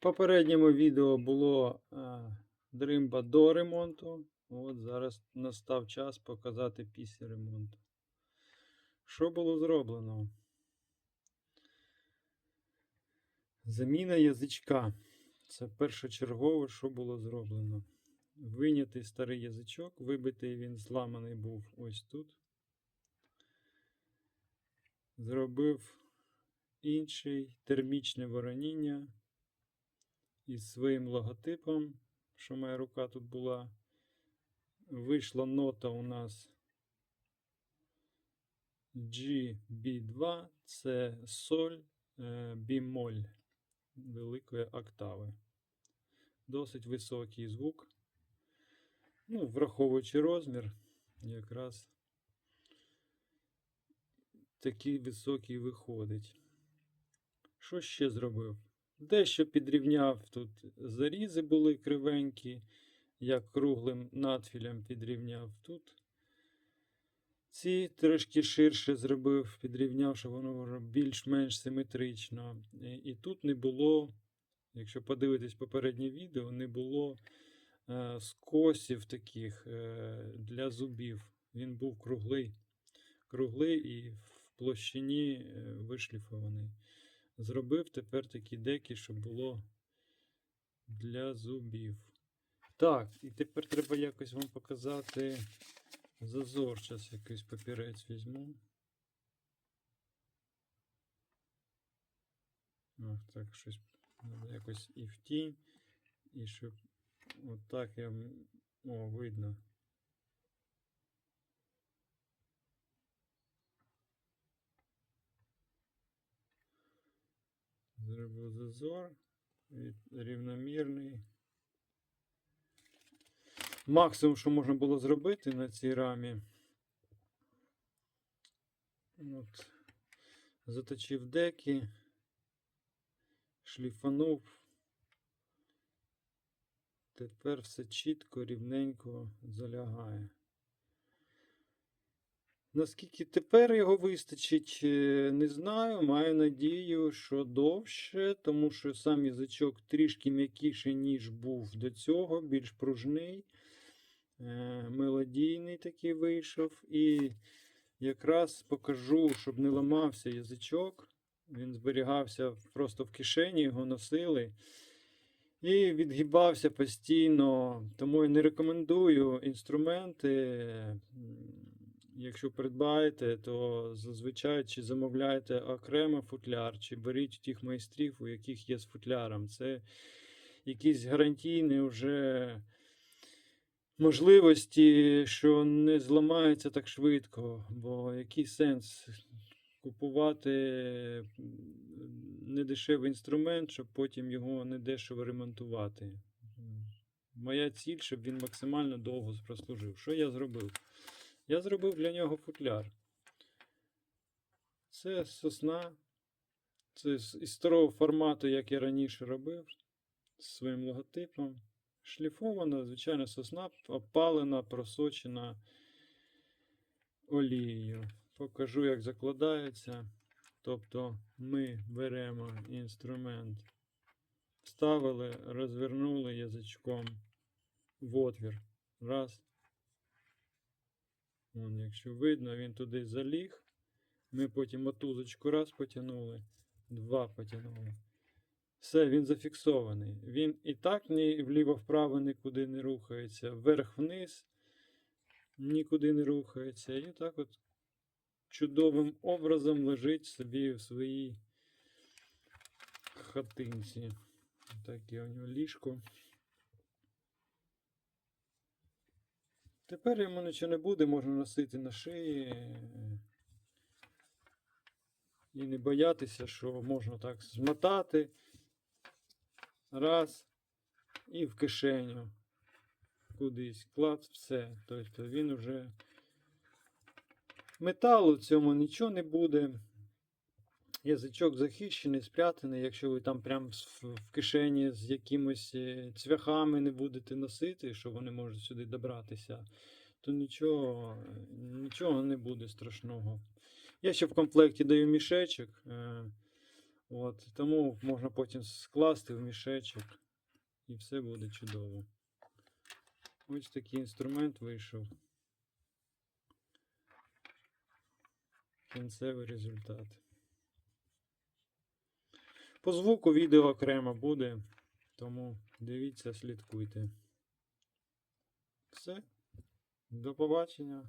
попередньому відео було е, дримба до ремонту. От зараз настав час показати після ремонту. Що було зроблено? Заміна язичка. Це першочергове, що було зроблено. Винятий старий язичок, вибитий він зламаний був ось тут. Зробив інший термічне вороніння із своїм логотипом, що моя рука тут була. Вийшла нота у нас GB2, це соль е, бімоль великої октави. Досить високий звук. Ну, враховуючи розмір, якраз такий високий виходить. Що ще зробив? Дещо підрівняв тут зарізи були кривенькі, як круглим надфілем підрівняв тут. Ці трошки ширше зробив, підрівняв, щоб воно більш-менш симетрично. І, і тут не було, якщо подивитись попереднє відео, не було е, скосів таких е, для зубів. Він був круглий. Круглий і в площині е, вишліфований. Зробив тепер такі деки, щоб було для зубів. Так, і тепер треба якось вам показати зазор. Зараз якийсь папірець візьму. Ах, так, щось якось і в тінь, і щоб отак я. О, видно. Зробив зазор рівномірний. Максимум, що можна було зробити на цій рамі. От. Заточив деки, шліфанув. Тепер все чітко, рівненько залягає. Наскільки тепер його вистачить, е, не знаю. Маю надію, що довше, тому що сам язичок трішки м'якіший, ніж був до цього, більш пружний, е, мелодійний такий вийшов. І якраз покажу, щоб не ламався язичок. Він зберігався просто в кишені, його носили. І відгибався постійно. Тому я не рекомендую інструменти. Якщо придбаєте, то зазвичай чи замовляєте окремо футляр, чи беріть тих майстрів, у яких є з футляром. Це якісь гарантійні вже можливості, що не зламається так швидко. Бо який сенс купувати недешевий інструмент, щоб потім його недешево ремонтувати. Моя ціль, щоб він максимально довго прослужив. Що я зробив? Я зробив для нього футляр. Це сосна. Це із старого формату, як я раніше робив, з своїм логотипом. Шліфована, звичайно, сосна, опалена, просочена олією. Покажу, як закладається. Тобто ми беремо інструмент, вставили, розвернули язичком в отвір. Раз. Вон, якщо видно, він туди заліг. Ми потім мотузочку раз потягнули, два потягнули. Все, він зафіксований. Він і так ні вліво-вправо нікуди не рухається, вверх-вниз нікуди не рухається. І так от чудовим образом лежить собі в своїй хатинці. Таке у нього ліжко. Тепер йому нічого не буде, можна носити на шиї. І не боятися, що можна так змотати. Раз. І в кишеню. Кудись. Клац, все. Тобто він вже. Металу в цьому нічого не буде. Язичок захищений, спрятаний. Якщо ви там прям в кишені з якимось е, цвяхами не будете носити, що вони можуть сюди добратися, то нічого, нічого не буде страшного. Я ще в комплекті даю мішечок. е, От, тому можна потім скласти в мішечок і все буде чудово. Ось такий інструмент вийшов. Кінцевий результат. По звуку відео окремо буде, тому дивіться, слідкуйте. Все. До побачення.